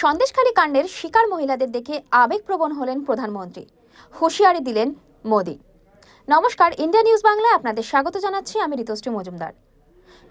সন্দেশখালী কাণ্ডের শিকার মহিলাদের দেখে আবেগপ্রবণ হলেন প্রধানমন্ত্রী। হুঁশিয়ারি দিলেন মোদী। নমস্কার, ইন্ডিয়া নিউজ বাংলায় আপনাদের স্বাগত জানাচ্ছি, আমি ঋতুশ্রী মজুমদার।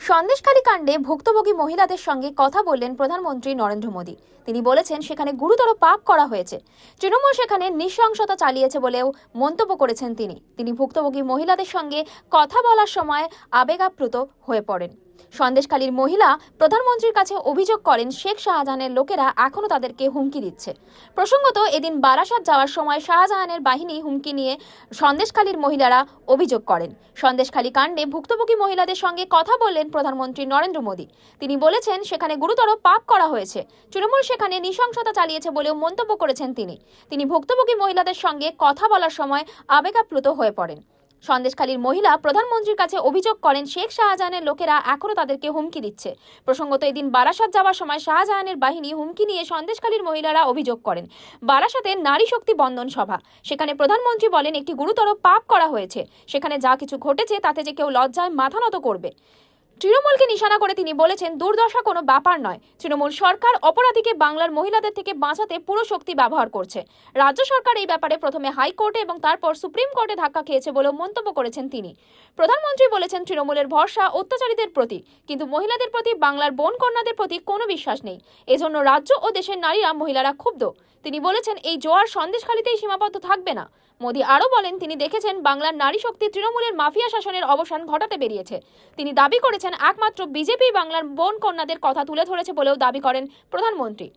সন্দেশখালী কাণ্ডে ভুক্তভোগী মহিলাদের সঙ্গে কথা বললেন প্রধানমন্ত্রী নরেন্দ্র মোদী। তিনি বলেছেন, সেখানে গুরুতর পাপ করা হয়েছে। তৃণমূল সেখানে নৃশংসতা চালিয়েছে বলেও মন্তব্য করেছেন তিনি। তিনি ভুক্তভোগী মহিলাদের সঙ্গে কথা বলার সময় আবেগাপ্লুত হয়ে পড়েন। সন্দেশখালীর মহিলা প্রধানমন্ত্রীর কাছে অভিযোগ করেন, শেখ শাহজাহানের লোকেরা এখনও তাদেরকে হুমকি দিচ্ছে। প্রসঙ্গত, এদিন বারাসাত যাওয়ার সময় শাহজাহানের বাহিনী হুমকি নিয়ে সন্দেশখালীর মহিলারা অভিযোগ করেন। সন্দেশখালী কাণ্ডে ভুক্তভোগী মহিলাদের সঙ্গে কথা বললেন প্রধানমন্ত্রী নরেন্দ্র মোদী। তিনি বলেছেন, সেখানে গুরুতর পাপ করা হয়েছে। তৃণমূল সেখানে নৃশংসতা চালিয়েছে বলেও মন্তব্য করেছেন তিনি। তিনি ভুক্তভোগী মহিলাদের সঙ্গে কথা বলার সময় আবেগাপ্লুত হয়ে পড়েন। সন্দেশখালীর মহিলা প্রধানমন্ত্রীর কাছে অভিযোগ করেন, শেখ শাহজাহানের লোকেরা এখনও তাদেরকে হুমকি দিচ্ছে। প্রসঙ্গত এদিন বারাসাত যাওয়ার সময় শাহজাহানের বাহিনী হুমকি নিয়ে সন্দেশখালীর মহিলারা অভিযোগ করেন। বারাসাতে নারী শক্তি বন্ধন সভা, সেখানে প্রধানমন্ত্রী বলেন, একটি গুরুতর পাপ করা হয়েছে। সেখানে যা কিছু ঘটেছে, তাতে যে কেউ লজ্জায় মাথা নত করবে। তৃণমূলকে নিশানা করে তিনি বলেছেন, দুর্দশা কোনো ব্যাপার নয়। তৃণমূল সরকার অপরাধীকে বাংলার মহিলাদের থেকে বাঁচাতে পুরো শক্তি ব্যবহার করছে। রাজ্য সরকার এই ব্যাপারে প্রথমে হাইকোর্টে এবং তারপর সুপ্রিম কোর্টে ধাক্কা খেয়েছে বলেও মন্তব্য করেছেন তিনি। প্রধানমন্ত্রী বলেছেন, তৃণমূলের ভরসা অত্যাচারীদের প্রতি, কিন্তু মহিলাদের প্রতি বাংলার বোন কন্যাদের প্রতি কোনো বিশ্বাস নেই। এজন্য রাজ্য ও দেশের নারীরা মহিলারা ক্ষুব্ধ। তিনি বলেছেন, এই জোয়ার সন্দেশখালীতেই সীমাবদ্ধ থাকবে না। মোদী আরও বলেন, তিনি দেখেছেন বাংলার নারী শক্তি তৃণমূলের মাফিয়া শাসনের অবসান ঘটাতে বেরিয়েছে। তিনি দাবি করেছেন, একমাত্র বিজেপি বাংলার বোন কন্যাদের কথা তুলে ধরেছে বলেও দাবি করেন প্রধানমন্ত্রী।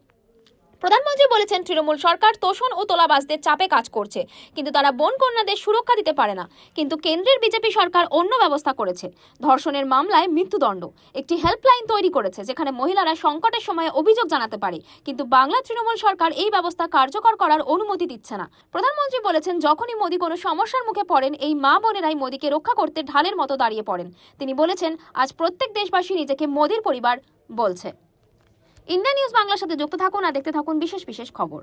প্রধানমন্ত্রী বলেছেন, তৃণমূল সরকার তোষণ ও তোলাবাজদের চাপে কাজ করছে, কিন্তু তারা বোন কন্যাদের সুরক্ষা দিতে পারে না। কিন্তু কেন্দ্রের বিজেপি সরকার অন্য ব্যবস্থা করেছে। ধর্ষণের মামলায় মৃত্যুদণ্ড। একটি হেল্পলাইন তৈরি করেছে, যেখানে মহিলারা সংকটের সময় অভিযোগ জানাতে পারে। কিন্তু বাংলা তৃণমূল সরকার এই ব্যবস্থা কার্যকর করার অনুমতি দিচ্ছে না। প্রধানমন্ত্রী বলেছেন, যখনই মোদী কোনো সমস্যার মুখে পড়েন, এই মা বোনেরাই মোদীকে রক্ষা করতে ঢালের মতো দাঁড়িয়ে পড়েন। তিনি বলেছেন, আজ প্রত্যেক দেশবাসী নিজেকে মোদীর পরিবার বলছে। ইন্ডিয়া নিউজ বাংলার সাথে যুক্ত থাকুন আর দেখতে থাকুন বিশেষ বিশেষ খবর।